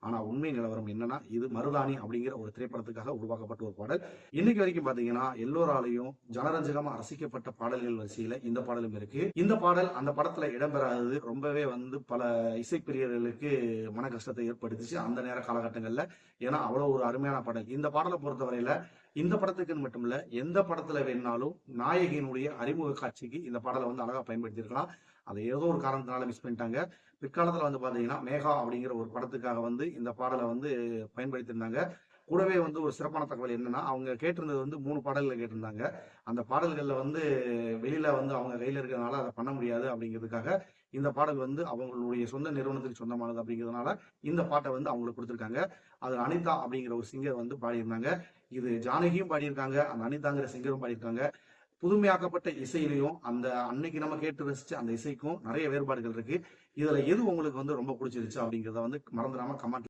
ஆனா உண்மை நிலவரம் என்னன்னா இது மருதாணி அப்படிங்கிற ஒரு திரைப்படத்துக்காக உருவாக்கப்பட்ட ஒரு பாடல். இன்னைக்கு வரைக்கும் பாத்தீங்கன்னா எல்லோராலையும் ஜனரஞ்சகமா ரசிக்கப்பட்ட பாடல்கள் வரிசையில இந்த பாடலும் இருக்கு. இந்த பாடல் அந்த படத்துல இடம்பெறாதது ரொம்பவே வந்து பல இசைப்பிரியர்களுக்கு மன கஷ்டத்தை ஏற்படுத்துச்சு அந்த நேர காலகட்டங்கள்ல. ஏன்னா அவ்வளவு ஒரு அருமையான பாடல். இந்த பாடலை பொறுத்தவரையில இந்த படத்துக்குன்னு மட்டும் இல்ல எந்த படத்துல வேணாலும் நாயகியினுடைய அறிமுக காட்சிக்கு இந்த பாடலை வந்து அழகா பயன்படுத்தியிருக்கலாம். அதை ஏதோ ஒரு காரணத்தினால மிஸ் பண்ணிட்டாங்க. பிற்காலத்துல வந்து பாத்தீங்கன்னா மேகா அப்படிங்கிற ஒரு படத்துக்காக வந்து இந்த பாடலை வந்து பயன்படுத்தியிருந்தாங்க. கூடவே வந்து ஒரு சிறப்பான தகவல் என்னன்னா அவங்க கேட்டிருந்தது வந்து மூணு பாடல்கள் கேட்டிருந்தாங்க. அந்த பாடல்கள்ல வந்து வெளியில வந்து அவங்க கையில இருக்கிறதுனால அதை பண்ண முடியாது அப்படிங்கிறதுக்காக இந்த பாடல் வந்து அவங்களுடைய சொந்த நிறுவனத்துக்கு சொந்தமானது அப்படிங்கிறதுனால இந்த பாட்டை வந்து அவங்களுக்கு கொடுத்துருக்காங்க. அது அனிதா அப்படிங்கிற ஒரு சிங்கர் வந்து பாடியிருந்தாங்க. இது ஜானகியும் பாடியிருக்காங்க அந்த அனிதாங்கிற சிங்கரும் பாடியிருக்காங்க. புதுமையாக்கப்பட்ட இசையிலையும் அந்த அன்னைக்கு நம்ம கேட்டு ரசிச்ச அந்த இசைக்கும் நிறைய வேறுபாடுகள் இருக்கு. இதுல எது உங்களுக்கு வந்து ரொம்ப பிடிச்சிருச்சு அப்படிங்கிறத வந்து மறந்துடாம கமெண்ட்